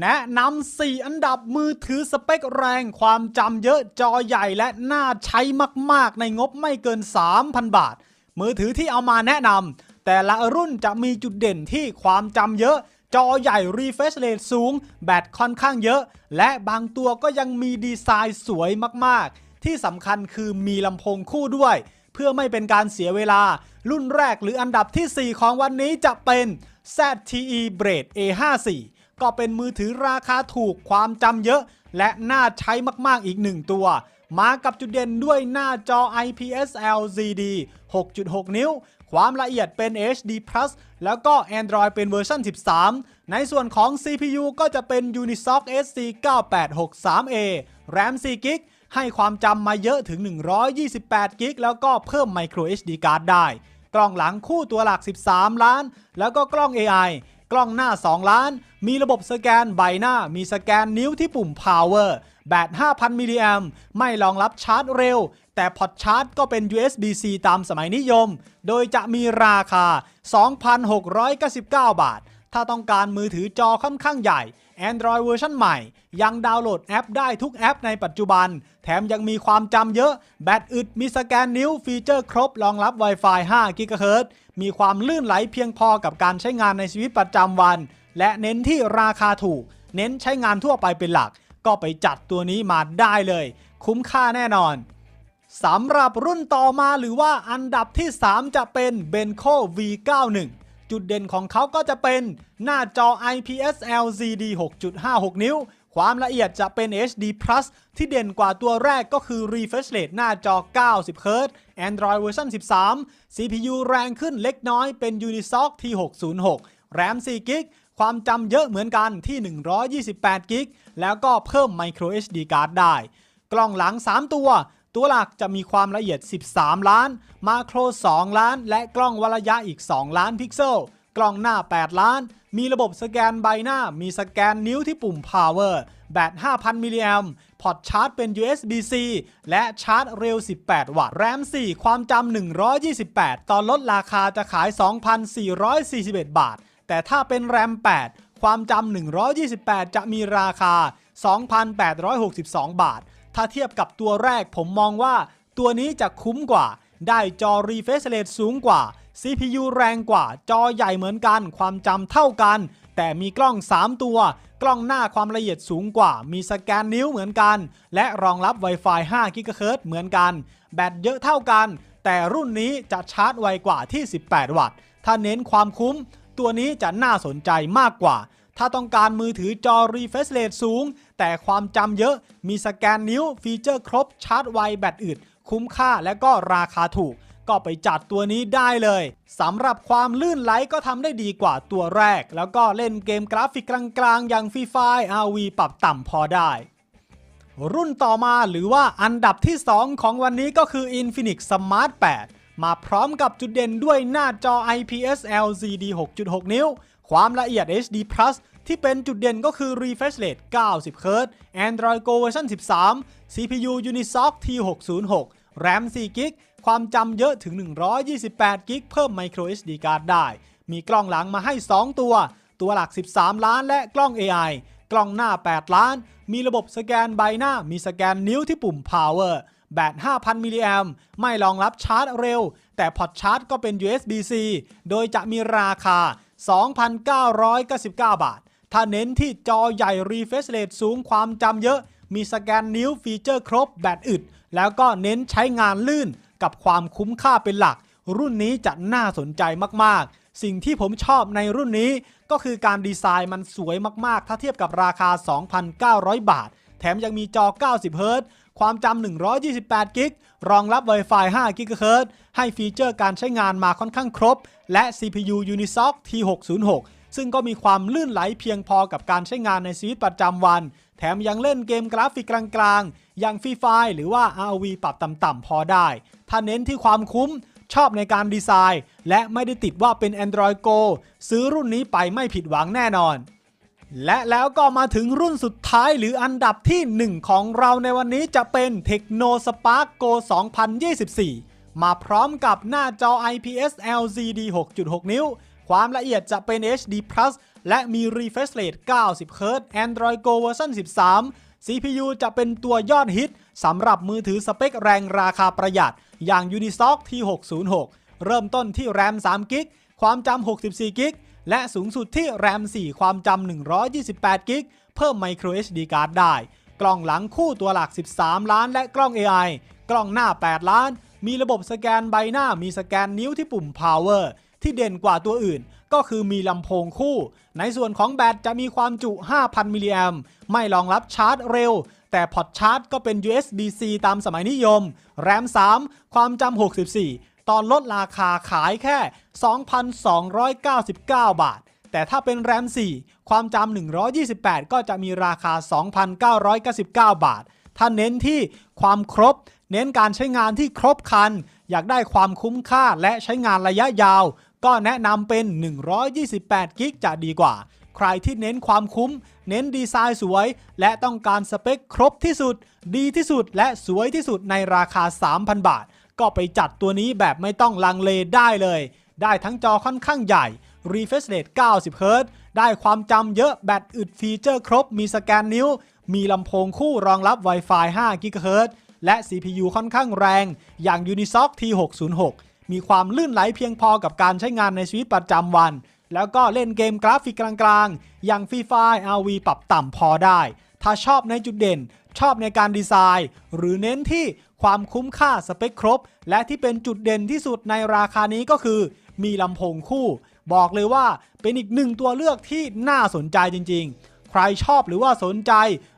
แนะนำ 4 อันดับมือถือสเปคแรงความจำเยอะจอใหญ่และน่าใช้มากๆ ในงบไม่เกิน 3,000 บาท มือถือที่เอามาแนะนำแต่ละรุ่นจะมีจุดเด่นที่ความจำเยอะ จอใหญ่ refresh rate สูง แบตค่อนข้างเยอะ และบางตัวก็ยังมีดีไซน์สวยมากๆ ที่สำคัญคือมีลำโพงคู่ด้วย เพื่อไม่เป็นการเสียเวลา รุ่นแรกหรืออันดับทีสี่4 ของวันนี้จะเป็น ZTE Blade A54 ก็เป็นมือถือราคาถูกความจำเยอะ และน่าใช้มากๆอีกหนึ่งตัว มากับจุดเด่นด้วยหน้าจอ IPS LCD 6.6 นิ้ว ความละเอียดเป็น HD Plus แล้วก็ Android เป็นเวอร์ชัน13 ในส่วนของ CPU ก็จะเป็น Unisoc SC9863A RAM 4 g b ให้ความจำมาเยอะถึง 128 g b แล้วก็เพิ่ม Micro SD card ได้ กล้องหลังคู่ตัวหลัก 13 ล้าน แล้วก็กล้อง AI กล้องหน้า 2 ล้าน มีระบบสแกนใบหน้า มีสแกนนิ้วที่ปุ่ม power แบต 5,000 มิลลิแอมไม่รองรับชาร์จเร็ว แต่พอร์ตชาร์จก็เป็น USB-C ตามสมัยนิยม โดยจะมีราคา 2,699 บาท ถ้าต้องการมือถือจอค่อนข้างใหญ่ Android เวอร์ชันใหม่ ยังดาวน์โหลดแอปได้ทุกแอปในปัจจุบัน แถมยังมีความจำเยอะ แบตอึด มีสแกนนิ้ว ฟีเจอร์ครบ รองรับ Wi-Fi 5 GHz มีความลื่นไหลเพียงพอกับการใช้งานในชีวิตประจำวัน และเน้นที่ราคาถูก เน้นใช้งานทั่วไปเป็นหลัก ก็ไปจัดตัวนี้มาได้เลย คุ้มค่าแน่นอนสำหรับรุ่นต่อมาหรือว่าอันดับที่ 3 จะเป็น Benco V91 จุดเด่นของเขาก็จะเป็นหน้าจอ IPS LCD 6.56 นิ้ว ความละเอียดจะเป็น HD Plus ที่เด่นกว่าตัวแรกก็คือ refresh rate หน้าจอ 90 Hz Android เวอร์ชัน13 CPU แรงขึ้นเล็กน้อยเป็น Unisoc T606 RAM 4 g b ความจำเยอะเหมือนกันที่ 128 g b แล้วก็เพิ่ม Micro HD card ได้ กล้องหลัง 3 ตัว ตัวหลักจะมีความละเอียด 13 ล้าน มาโคร 2 ล้าน และกล้องวัดระยะอีก 2 ล้านพิกเซล กล้องหน้า 8 ล้าน มีระบบสแกนใบหน้า มีสแกนนิ้วที่ปุ่ม power แบต 5,000 มิลลิแอมพอร์ตชาร์จเป็น USB-C และชาร์จเร็ว 18 วัตต์ แรม 4 ความจำ 128 ตอนลดราคาจะขาย 2,441 บาท แต่ถ้าเป็นแรม 8 ความจำ 128 จะมีราคา 2,862 บาท ถ้าเทียบกับตัวแรกผมมองว่า ตัวนี้จะคุ้มกว่า ได้จอ refresh rate สูงกว่า CPU แรงกว่า จอใหญ่เหมือนกัน ความจำเท่ากัน แต่มีกล้อง 3 ตัว กล้องหน้าความละเอียดสูงกว่า มีสแกนนิ้วเหมือนกัน และรองรับ Wi-Fi 5 GHz เหมือนกัน แบตเยอะเท่ากัน แต่รุ่นนี้จะชาร์จไวกว่าที่ 18 วัตต์ ถ้าเน้นความคุ้ม ตัวนี้จะน่าสนใจมากกว่า ถ้าต้องการมือถือจอ refresh rate สูง แต่ความจำเยอะ มีสแกนนิ้ว ฟีเจอร์ครบ ชาร์จไว แบตอึด คุ้มค่าและก็ราคาถูก ก็ไปจัดตัวนี้ได้เลยสำหรับความลื่นไหลก็ทำได้ดีกว่าตัวแรก แล้วก็เล่นเกมกราฟิกกลางๆ อย่างฟรีไฟ RV ปรับต่ำพอได้รุ่นต่อมาหรือว่าอันดับที่ 2 ของวันนี้ก็คือ Infinix Smart 8 มาพร้อมกับจุดเด่นด้วยหน้าจอ IPS LCD 6.6 นิ้ว ความละเอียด HD Plus ที่เป็นจุดเด่นก็คือ refresh rate 90 Hz Android Go เวอร์ชัน13 CPU Unisoc T606 RAM 4 g b ความจำเยอะถึง 128 g b เพิ่ม Micro SD card ได้ มีกล้องหลังมาให้ 2 ตัว ตัวหลัก 13 ล้านและกล้อง AI กล้องหน้า 8 ล้าน มีระบบสแกนใบหน้า มีสแกนนิ้วที่ปุ่ม power แบต 5,000 มิลลิแอมไม่รองรับชาร์จเร็ว แต่พอร์ตชาร์จก็เป็น USB-C โดยจะมีราคา 2,999 บาท ถ้าเน้นที่จอใหญ่ refresh rate สูงความจำเยอะ มีสแกนนิ้วฟีเจอร์ครบแบตอึด แล้วก็เน้นใช้งานลื่นกับความคุ้มค่าเป็นหลัก รุ่นนี้จะน่าสนใจมากๆ สิ่งที่ผมชอบในรุ่นนี้ก็คือการดีไซน์มันสวยมากๆ ถ้าเทียบกับราคา 2,900 บาท แถมยังมีจอ 90 Hz ความจำ 128 กิก รองรับ Wi-Fi 5 GHz ให้ฟีเจอร์การใช้งานมาค่อนข้างครบ และ CPU Unisoc T606 ซึ่งก็มีความลื่นไหลเพียงพอกับการใช้งานในชีวิตประจำวัน แถมยังเล่นเกมกราฟิกกลางๆ อย่างฟรีไฟหรือว่า ROV ปรับต่ำๆพอได้ ถ้าเน้นที่ความคุ้มชอบในการดีไซน์ และไม่ได้ติดว่าเป็น Android Go ซื้อรุ่นนี้ไปไม่ผิดหวังแน่นอน และแล้วก็มาถึงรุ่นสุดท้ายหรืออันดับที่ 1 ของเราในวันนี้จะเป็น Tecno Spark Go 2024 มาพร้อมกับหน้าจอ IPS LCD 6.6 นิ้ว ความละเอียดจะเป็น HD Plus และมี refresh rate 90 Hz Android Go เวอร์ชัน13 CPU จะเป็นตัวยอดฮิตสำหรับมือถือสเปคแรงราคาประหยัด อย่าง Unisoc T606 เริ่มต้นที่ RAM 3 g b ความจำ64 g b และสูงสุดที่ RAM 4ความจำ 128 g b เพิ่ม Micro SD card ได้ กล้องหลังคู่ตัวหลัก 13 ล้าน และกล้อง AI กล้องหน้า 8 ล้าน มีระบบสแกนใบหน้า มีสแกนนิ้วที่ปุ่ม power ที่เด่นกว่าตัวอื่น ก็คือมีลำโพงคู่ ในส่วนของแบตจะมีความจุ 5,000 มิลลิแอมไม่รองรับชาร์จเร็ว แต่พอร์ตชาร์จก็เป็น USB-C ตามสมัยนิยม แรม 3 ความจำ 64 ตอนลดราคาขายแค่ 2,299 บาท แต่ถ้าเป็นแรม 4 ความจำ128 ก็จะมีราคา 2,999 บาท ถ้าเน้นที่ความครบ เน้นการใช้งานที่ครบคัน อยากได้ความคุ้มค่าและใช้งานระยะยาว ก็แนะนำเป็น 128 กิกจะดีกว่า ใครที่เน้นความคุ้ม เน้นดีไซน์สวย และต้องการสเปคครบที่สุด ดีที่สุดและสวยที่สุดในราคา 3,000 บาท ก็ไปจัดตัวนี้แบบไม่ต้องลังเลได้เลย ได้ทั้งจอค่อนข้างใหญ่ refresh rate 90 Hz ได้ความจำเยอะแบตอึดฟีเจอร์ครบ มีสแกนนิ้ว มีลำโพงคู่รองรับ Wi-Fi 5 GHz และ CPU ค่อนข้างแรง อย่าง Unisoc T606 มีความลื่นไหลเพียงพอกับการใช้งานในชีวิตประจำวัน แล้วก็เล่นเกมกราฟิกกลางๆ อย่าง Free Fire RV ปรับต่ำพอได้ ถ้าชอบในจุดเด่น ชอบในการดีไซน์ หรือเน้นที่ ความคุ้มค่าสเปคครบ และที่เป็นจุดเด่นที่สุดในราคานี้ก็คือ มีลำโพงคู่ บอกเลยว่าเป็นอีกหนึ่งตัวเลือกที่น่าสนใจจริง ๆ ใครชอบหรือว่าสนใจ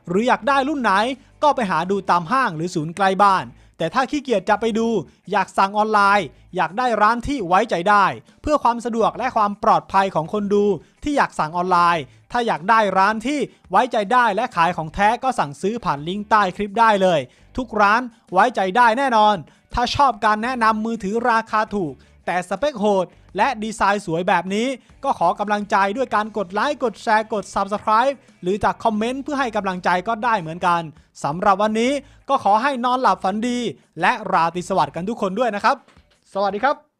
หรืออยากได้รุ่นไหน ก็ไปหาดูตามห้างหรือศูนย์ใกล้บ้าน แต่ถ้าขี้เกียจจะไปดู อยากสั่งออนไลน์ อยากได้ร้านที่ไว้ใจได้ เพื่อความสะดวกและความปลอดภัยของคนดู ที่อยากสั่งออนไลน์ ถ้าอยากได้ร้านที่ไว้ใจได้และขายของแท้ก็สั่งซื้อผ่านลิงก์ใต้คลิปได้เลย ทุกร้านไว้ใจได้แน่นอน ถ้าชอบการแนะนำมือถือราคาถูก แต่สเปคโหด และดีไซน์สวยแบบนี้ ก็ขอกำลังใจด้วยการกดไลค์ กดแชร์ กด Subscribe หรือจากคอมเมนต์เพื่อให้กำลังใจก็ได้เหมือนกันสำหรับวันนี้ก็ขอให้นอนหลับฝันดี และราตรีสวัสดิ์กันทุกคนด้วยนะครับ สวัสดีครับ